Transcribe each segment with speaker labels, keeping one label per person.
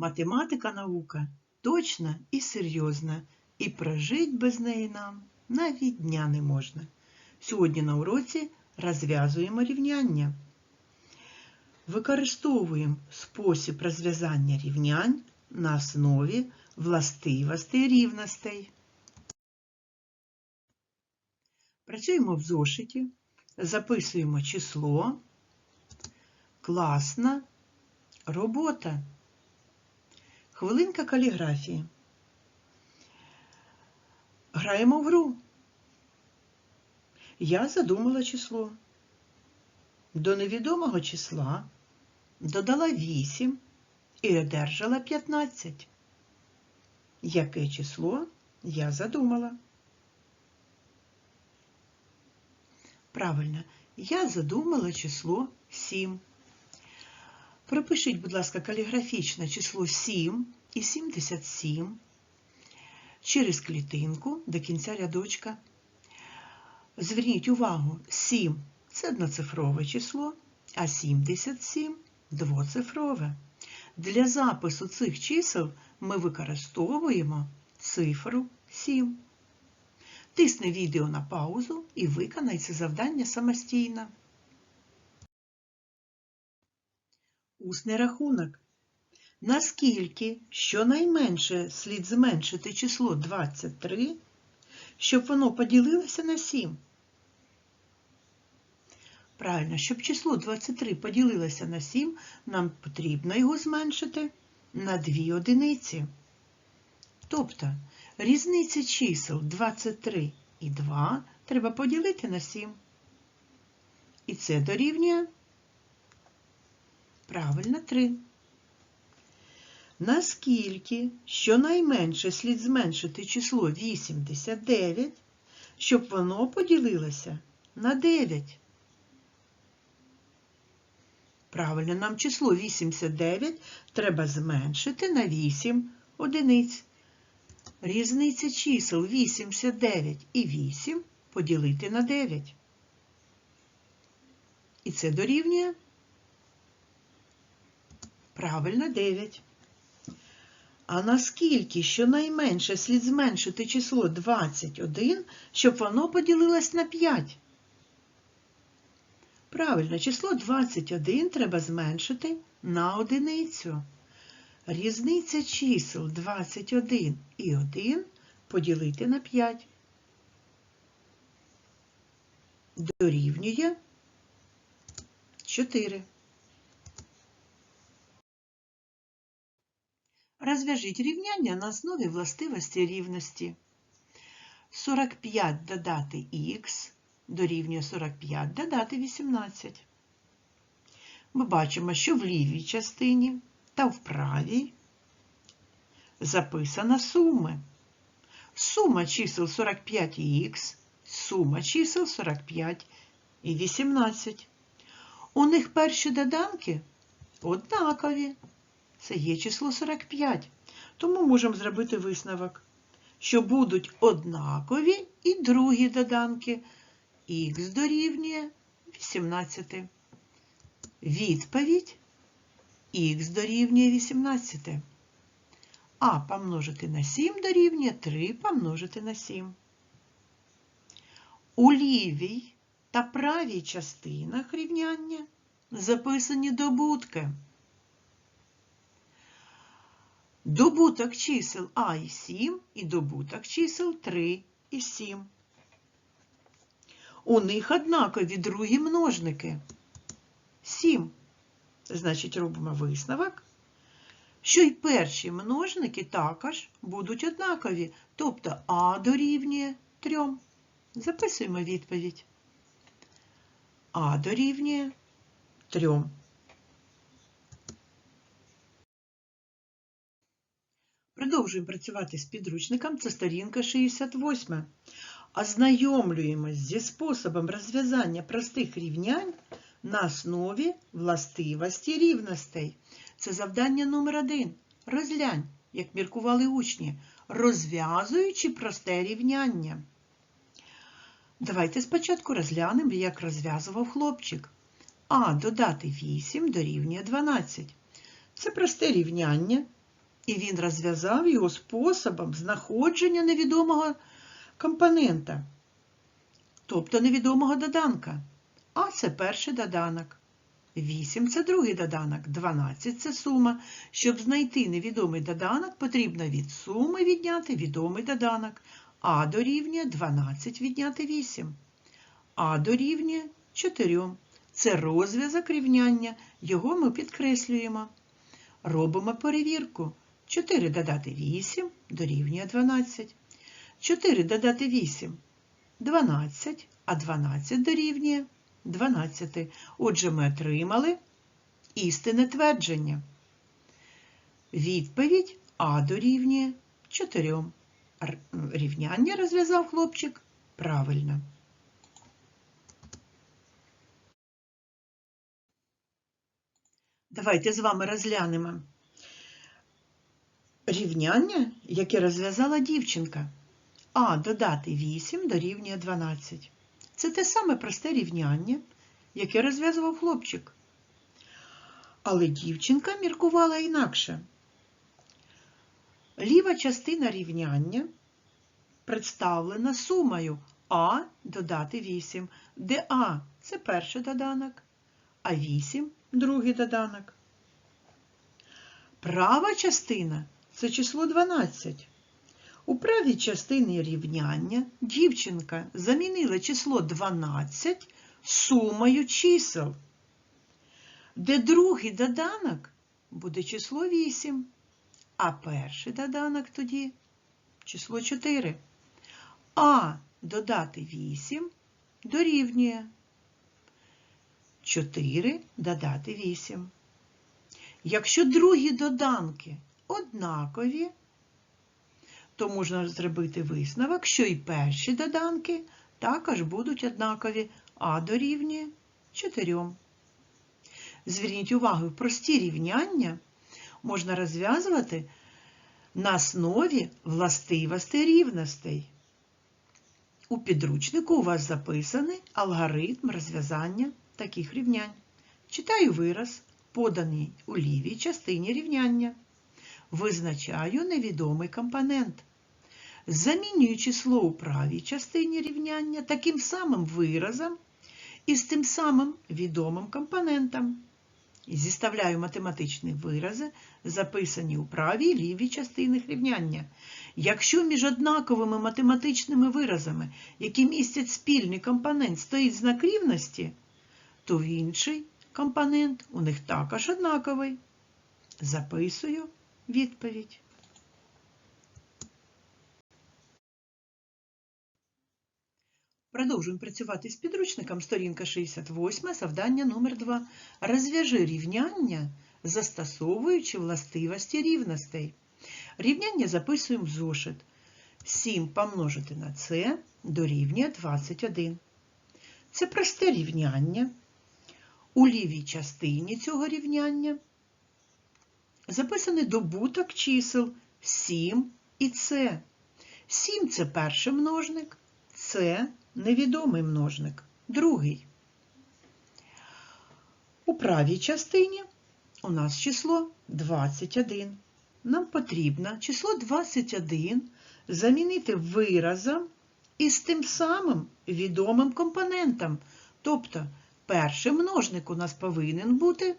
Speaker 1: Математика наука точна і серйозна, і прожить без неї нам навіть дня не можна. Сьогодні на уроці розв'язуємо рівняння. Використовуємо спосіб розв'язання рівнянь на основі властивостей рівностей. Працюємо в зошиті, записуємо число, класна робота. Хвилинка каліграфії. Граємо в гру. Я задумала число. До невідомого числа додала 8 і одержала 15. Яке число я задумала? Правильно, я задумала число 7. Пропишіть, будь ласка, каліграфічне число 7 і 77 через клітинку до кінця рядочка. Зверніть увагу, 7 це одноцифрове число, а 77 двоцифрове. Для запису цих чисел ми використовуємо цифру 7. Тисни відео на паузу і виконай це завдання самостійно. Усний рахунок. Наскільки щонайменше слід зменшити число 23, щоб воно поділилося на 7? Правильно, щоб число 23 поділилося на 7, нам потрібно його зменшити на 2 одиниці. Тобто різниця чисел 23 і 2 треба поділити на 7. І це дорівнює правильно 3. Наскільки щонайменше слід зменшити число 89, щоб воно поділилося на 9? Правильно, нам число 89 треба зменшити на 8 одиниць. Різниця чисел 89 і 8 поділити на 9. І це дорівнює правильно 9. А наскільки щонайменше слід зменшити число 21, щоб воно поділилось на 5? Правильно, число 21 треба зменшити на одиницю. Різниця чисел 21 і 1 поділити на 5. Дорівнює 4. Розв'яжіть рівняння на основі властивості рівності. 45 додати х дорівнює 45 додати 18. Ми бачимо, що в лівій частині та в правій записана суми. Сума чисел 45 і х, сума чисел 45 і 18. У них перші доданки однакові. Це є число 45. Тому можемо зробити висновок, що будуть однакові і другі доданки. Х дорівнює 18. Відповідь х дорівнює 18. А помножити на 7 дорівнює 3 помножити на 7. У лівій та правій частинах рівняння записані добутки. Добуток чисел А і 7 і добуток чисел 3 і 7. У них однакові другі множники. 7. Значить, робимо висновок, що й перші множники також будуть однакові, тобто А дорівнює 3. Записуємо відповідь. А дорівнює 3. Продовжуємо працювати з підручником. Це сторінка 68. Ознайомлюємось зі способом розв'язання простих рівнянь на основі властивості рівностей. Це завдання номер один. Розглянь, як міркували учні, розв'язуючи просте рівняння. Давайте спочатку розглянемо, як розв'язував хлопчик. А додати 8 дорівнює 12. Це просте рівняння, І він розв'язав його способом знаходження невідомого компонента, тобто невідомого доданка. А це перший доданок. 8 це другий доданок, 12 це сума. Щоб знайти невідомий доданок, потрібно від суми відняти відомий доданок. А дорівнює 12 відняти 8. А дорівнює 4. Це розв'язок рівняння, його ми підкреслюємо. Робимо перевірку. 4 додати 8 дорівнює 12. 4 додати 8 12, а 12 дорівнює 12. Отже, ми отримали істинне твердження. Відповідь А дорівнює 4. Рівняння розв'язав хлопчик правильно. Давайте з вами розглянемо рівняння, яке розв'язала дівчинка. А додати 8 дорівнює 12. Це те саме просте рівняння, яке розв'язував хлопчик. Але дівчинка міркувала інакше. Ліва частина рівняння представлена сумою А додати 8, де А це перший доданок, а 8 другий доданок. Права частина це число 12. У правій частині рівняння дівчинка замінила число 12 сумою чисел, де другий доданок буде число 8, а перший доданок тоді число 4. А додати 8 дорівнює 4 додати 8. Якщо другі доданки однакові, то можна зробити висновок, що і перші доданки також будуть однакові, а дорівнює 4. Зверніть увагу, прості рівняння можна розв'язувати на основі властивостей рівностей. У підручнику у вас записаний алгоритм розв'язання таких рівнянь. Читаю вираз, поданий у лівій частині рівняння. Визначаю невідомий компонент. Замінюю число у правій частині рівняння таким самим виразом і з тим самим відомим компонентом. Зіставляю математичні вирази, записані у правій і лівій частинах рівняння. Якщо між однаковими математичними виразами, які містять спільний компонент, стоїть знак рівності, то інший компонент у них також однаковий. Записую відповідь. Продовжуємо працювати з підручником. Сторінка 68, завдання номер 2. Розв'яжи рівняння, застосовуючи властивості рівностей. Рівняння записуємо в зошит. 7 помножити на це дорівнює 21. Це просте рівняння. У лівій частині цього рівняння записаний добуток чисел 7 і С. 7 це перший множник, С невідомий множник, другий. У правій частині у нас число 21. Нам потрібно число 21 замінити виразом із тим самим відомим компонентом. Тобто перший множник у нас повинен бути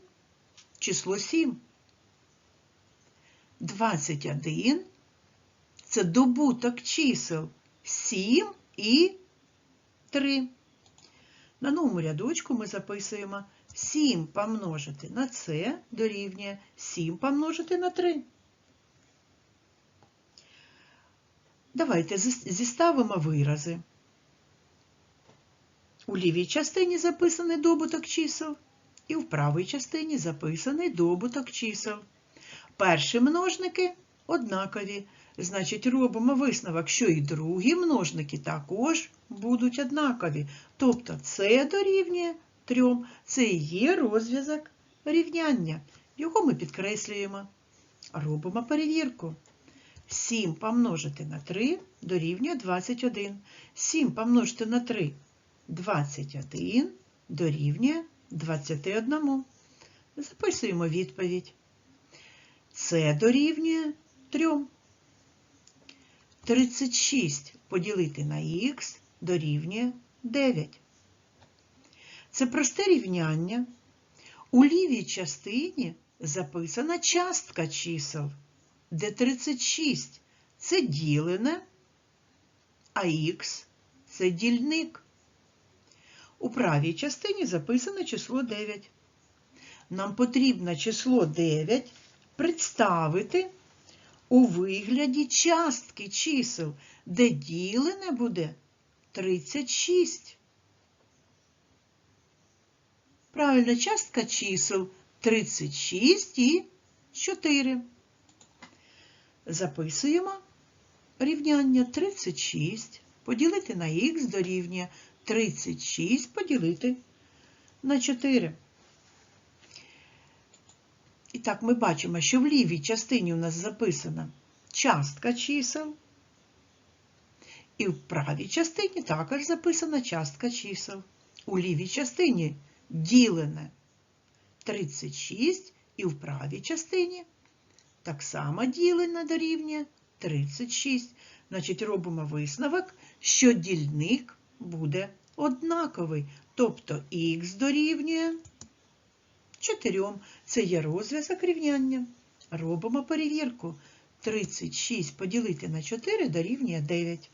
Speaker 1: число 7. 21 це добуток чисел 7 і 3. На новому рядочку ми записуємо 7 помножити на це дорівнює 7 помножити на 3. Давайте зіставимо вирази. У лівій частині записаний добуток чисел, і в правій частині записаний добуток чисел. Перші множники однакові. Значить, робимо висновок, що і другі множники також будуть однакові. Тобто це дорівнює 3. Це і є розв'язок рівняння. Його ми підкреслюємо. Робимо перевірку. 7 помножити на 3 дорівнює 21. 7 помножити на 3 21 дорівнює 21. Записуємо відповідь. Це дорівнює 3. 36 поділити на х дорівнює 9. Це просте рівняння. У лівій частині записана частка чисел, де 36 це ділене, а х це дільник. У правій частині записане число 9. Нам потрібно число 9 представити у вигляді частки чисел, де ділене буде 36. Правильна частка чисел 36 і 4. Записуємо рівняння 36 поділити на х дорівнює 36 поділити на 4. Так ми бачимо, що в лівій частині у нас записана частка чисел, і в правій частині також записана частка чисел. У лівій частині ділене 36, і в правій частині так само ділене дорівнює 36. Значить, робимо висновок, що дільник буде однаковий, тобто х дорівнює 4. Це є розв'язок рівняння. Робимо перевірку. 36 поділити на 4 дорівнює 9.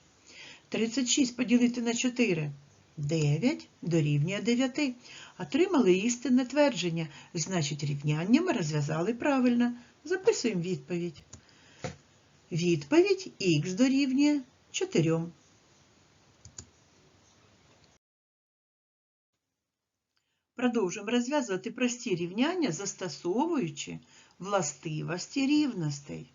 Speaker 1: 36 поділити на 4 9 дорівнює 9. Отримали істинне твердження. Значить, рівняння ми розв'язали правильно. Записуємо відповідь. Відповідь х дорівнює 4. Продовжуємо розв'язувати прості рівняння, застосовуючи властивості рівностей.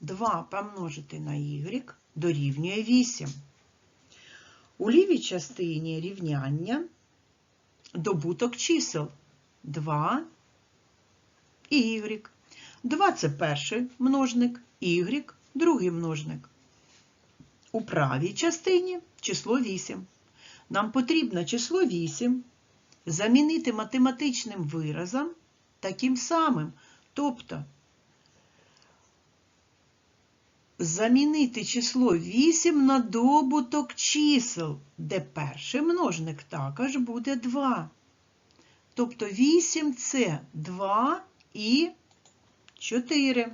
Speaker 1: 2 помножити на y дорівнює 8. У лівій частині рівняння добуток чисел 2 і y. 2 це перший множник, y другий множник. У правій частині число 8. Нам потрібно число 8 замінити математичним виразом таким самим. Тобто замінити число 8 на добуток чисел, де перший множник також буде 2. Тобто 8 це 2 і 4.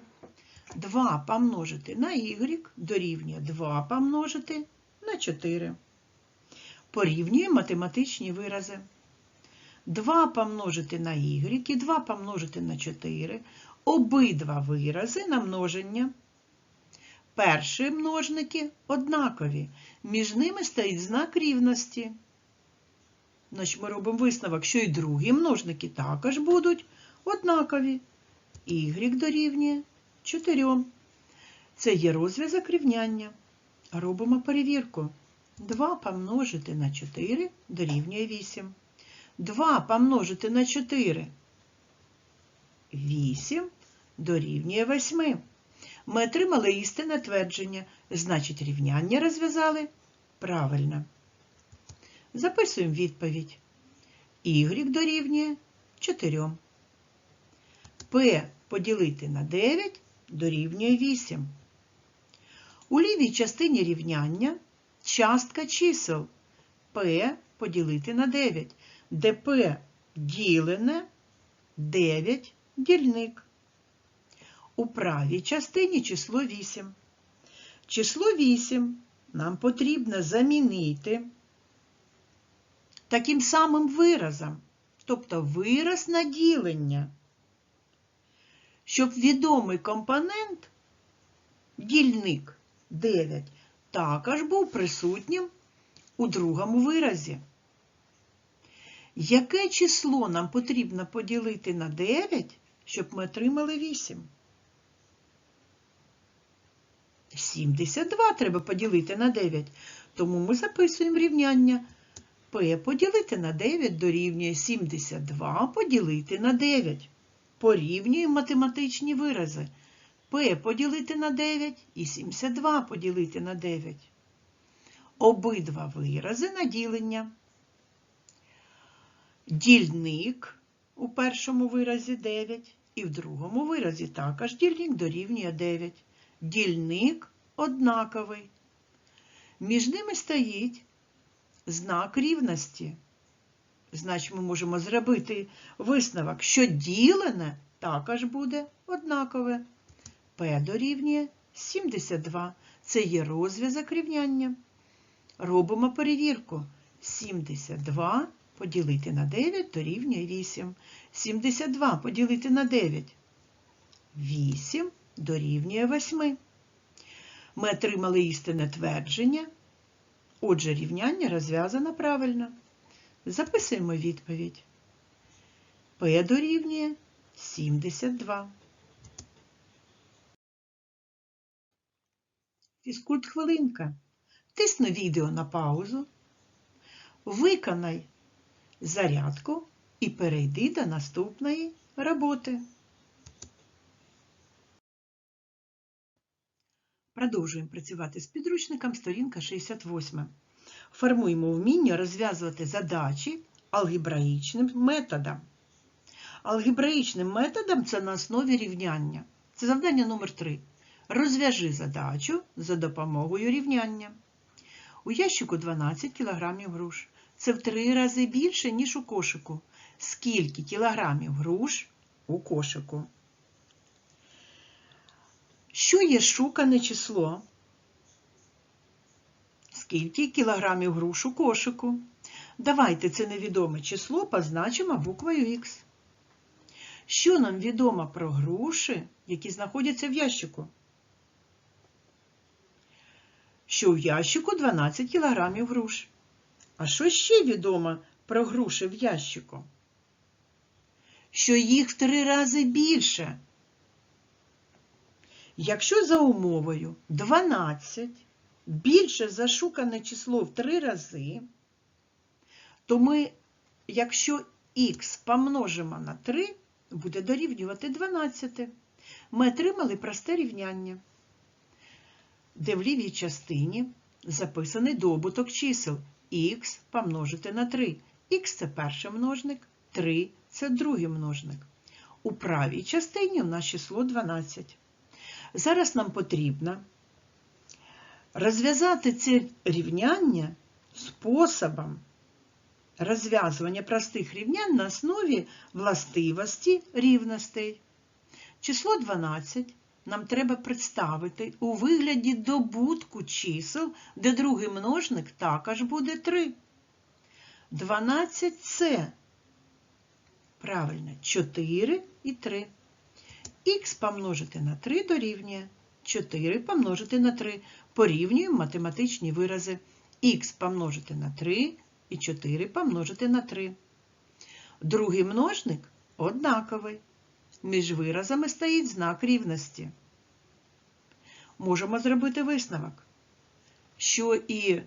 Speaker 1: 2 помножити на y дорівнює 2 помножити на 4. Порівнюємо математичні вирази. 2 помножити на y і 2 помножити на 4. Обидва вирази на множення. Перші множники однакові. Між ними стоїть знак рівності. Значить, ми робимо висновок, що і другі множники також будуть однакові. y дорівнює 4. Це є розв'язок рівняння. Робимо перевірку. 2 помножити на 4 дорівнює 8. 2 помножити на 4 8 дорівнює 8. Ми отримали істинне твердження, значить рівняння розв'язали правильно. Записуємо відповідь. Y дорівнює 4. P поділити на 9 дорівнює 8. У лівій частині рівняння частка чисел P поділити на 9, P ділене 9 дільник. У правій частині число 8. Число 8 нам потрібно замінити таким самим виразом, тобто вираз на ділення, щоб відомий компонент, дільник 9, також був присутнім у другому виразі. Яке число нам потрібно поділити на 9, щоб ми отримали 8? 72 треба поділити на 9. Тому ми записуємо рівняння. P поділити на 9 дорівнює 72 поділити на 9. Порівнюємо математичні вирази. P поділити на 9 і 72 поділити на 9. Обидва вирази на ділення. Дільник у першому виразі 9 І в другому виразі також дільник дорівнює 9. Дільник однаковий. Між ними стоїть знак рівності. Значить, ми можемо зробити висновок, що ділене також буде однакове. P дорівнює 72. Це є розв'язок рівняння. Робимо перевірку. 72 поділити на 9 дорівнює 8. 72 поділити на 9. 8 дорівнює 8. Ми отримали істинне твердження. Отже, рівняння розв'язано правильно. Записуємо відповідь. P дорівнює 72. Фізкульт хвилинка. Тисни відео на паузу. Виконай зарядку і перейди до наступної роботи. Продовжуємо працювати з підручником сторінка 68. Формуємо вміння розв'язувати задачі алгебраїчним методом. Алгебраїчним методом це на основі рівняння. Це завдання номер 3. Розв'яжи задачу за допомогою рівняння. У ящику 12 кг груш. Це в три рази більше, ніж у кошику. Скільки кілограмів груш у кошику? Що є шукане число? Скільки кілограмів груш у кошику? Давайте це невідоме число позначимо буквою Х. Що нам відомо про груші, які знаходяться в ящику? Що в ящику 12 кілограмів груш. А що ще відомо про груші в ящику? Що їх в три рази більше. Якщо за умовою 12 більше зашукане число в три рази, то ми, якщо х помножимо на 3, буде дорівнювати 12. Ми отримали просте рівняння, де в лівій частині записаний добуток чисел х помножити на 3. Х це перший множник, 3 це другий множник. У правій частині у нас число 12. Зараз нам потрібно розв'язати це рівняння способом розв'язування простих рівнянь на основі властивості рівностей. Число 12 нам треба представити у вигляді добутку чисел, де другий множник також буде 3. 12 це правильно 4 і 3. Х помножити на 3 дорівнює 4 помножити на 3. Порівнюємо математичні вирази. Х помножити на 3 і 4 помножити на 3. Другий множник однаковий. Між виразами стоїть знак рівності. Можемо зробити висновок, що і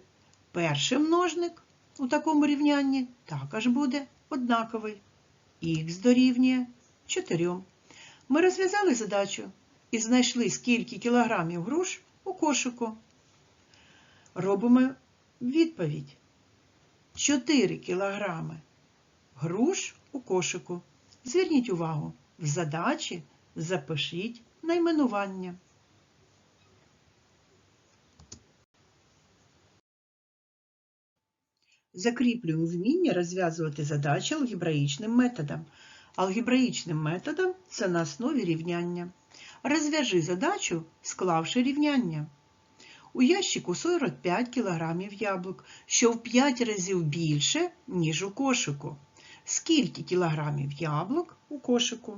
Speaker 1: перший множник у такому рівнянні також буде однаковий. Х дорівнює 4. Ми розв'язали задачу і знайшли, скільки кілограмів груш у кошику. Робимо відповідь. 4 кілограми груш у кошику. Зверніть увагу, в задачі запишіть найменування. Закріплюємо вміння розв'язувати задачі алгебраїчним методом. Алгебраїчним методом це на основі рівняння. Розв'яжи задачу, склавши рівняння. У ящику 45 кг яблук, що в 5 разів більше, ніж у кошику. Скільки кілограмів яблук у кошику?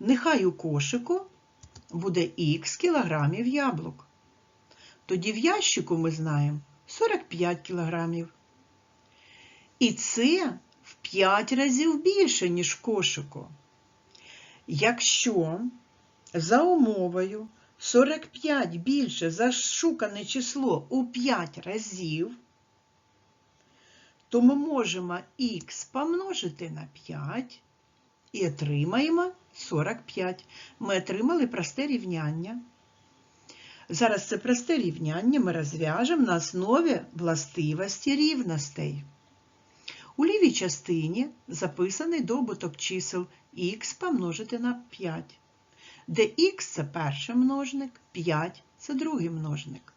Speaker 1: Нехай у кошику буде х кілограмів яблук. Тоді в ящику ми знаємо 45 кілограмів. І це в 5 разів більше, ніж в кошику. Якщо за умовою 45 більше зашукане число у 5 разів, то ми можемо х помножити на 5 і отримаємо 45. Ми отримали просте рівняння. Зараз це просте рівняння ми розв'яжемо на основі властивості рівностей. У лівій частині записаний добуток чисел х помножити на 5, де х це перший множник, 5 це другий множник.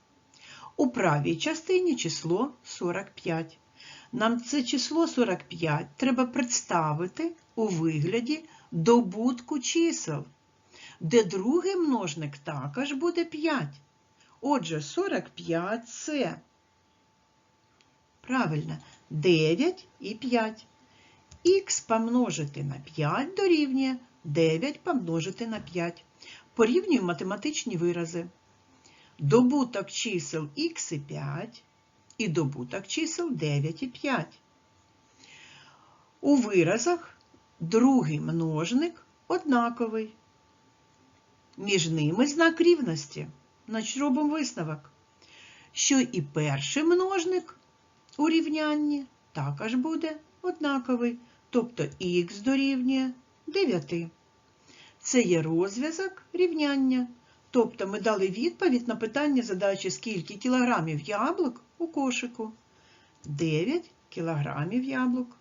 Speaker 1: У правій частині число 45. Нам це число 45 треба представити у вигляді добутку чисел, де другий множник також буде 5. Отже, 45 це правильно 9 і 5. Х помножити на 5 дорівнює 9 помножити на 5. Порівнюємо математичні вирази. Добуток чисел х і 5 і добуток чисел 9 і 5. У виразах другий множник однаковий. Між ними знак рівності. Значить, робимо висновок, що і перший множник у рівнянні також буде однаковий, тобто х дорівнює 9. Це є розв'язок рівняння. Тобто ми дали відповідь на питання задачі, скільки кілограмів яблук у кошику. 9 кілограмів яблук.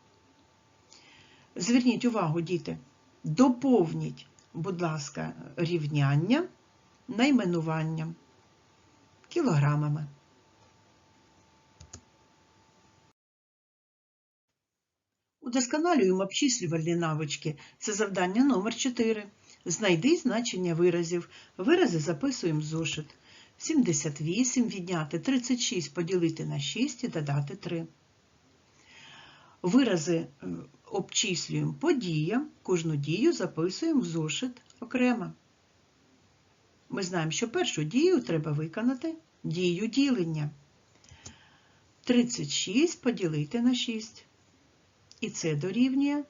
Speaker 1: Зверніть увагу, діти, доповніть, будь ласка, рівняння найменуванням кілограмами. Удосконалюємо обчислювальні навички. Це завдання номер 4. Знайди значення виразів. Вирази записуємо в зошит. 78 відняти 36 поділити на 6 і додати 3. Вирази е, обчислюємо по діям, кожну дію записуємо в зошит окремо. Ми знаємо, що першу дію треба виконати дію ділення. 36 поділити на 6. І це дорівнює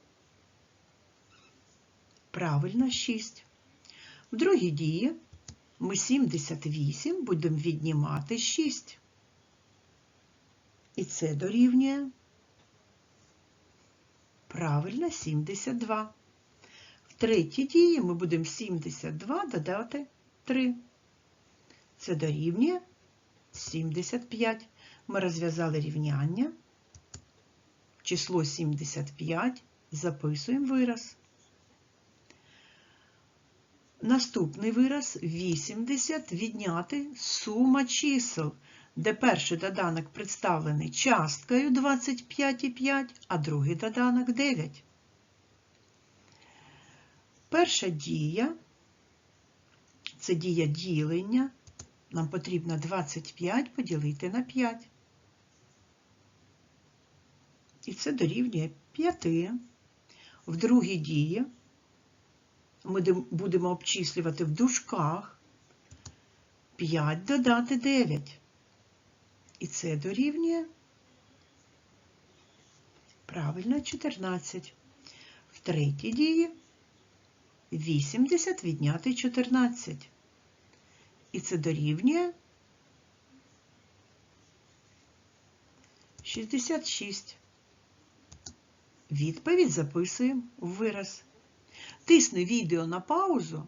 Speaker 1: правильно 6. В другій дії ми 78 будемо віднімати 6. І це дорівнює правильно 72. В третій дії ми будемо 72 додати 3. Це дорівнює 75. Ми розв'язали рівняння. Число 75 записуємо вираз. Наступний вираз 80 відняти сума чисел, де перший доданок представлений часткою 25,5, а другий доданок 9. Перша дія це дія ділення. Нам потрібно 25 поділити на 5. І це дорівнює 5. В другій дії ми будемо обчислювати в дужках 5 додати 9. І це дорівнює правильно 14. В третій дії 80 відняти 14. І це дорівнює 66. Відповідь записуємо в вираз. Тисни відео на паузу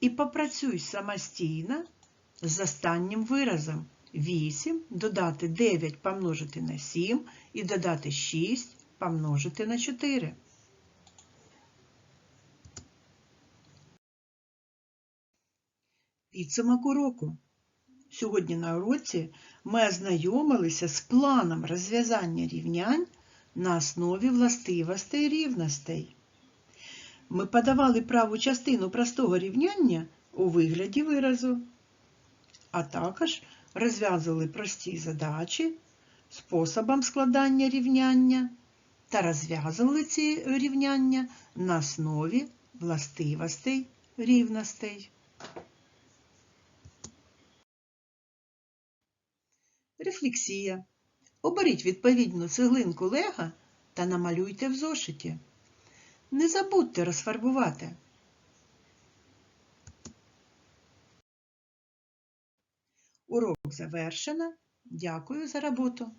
Speaker 1: і попрацюй самостійно з останнім виразом. 8 додати 9 помножити на 7 і додати 6 помножити на 4. Підсумок уроку. Сьогодні на уроці ми ознайомилися з планом розв'язання рівнянь на основі властивостей рівностей. Ми подавали праву частину простого рівняння у вигляді виразу, а також розв'язували прості задачі способом складання рівняння та розв'язували ці рівняння на основі властивостей рівностей. Рефлексія. Оберіть відповідну цеглинку лега та намалюйте в зошиті. Не забудьте розфарбувати. Урок завершено. Дякую за роботу.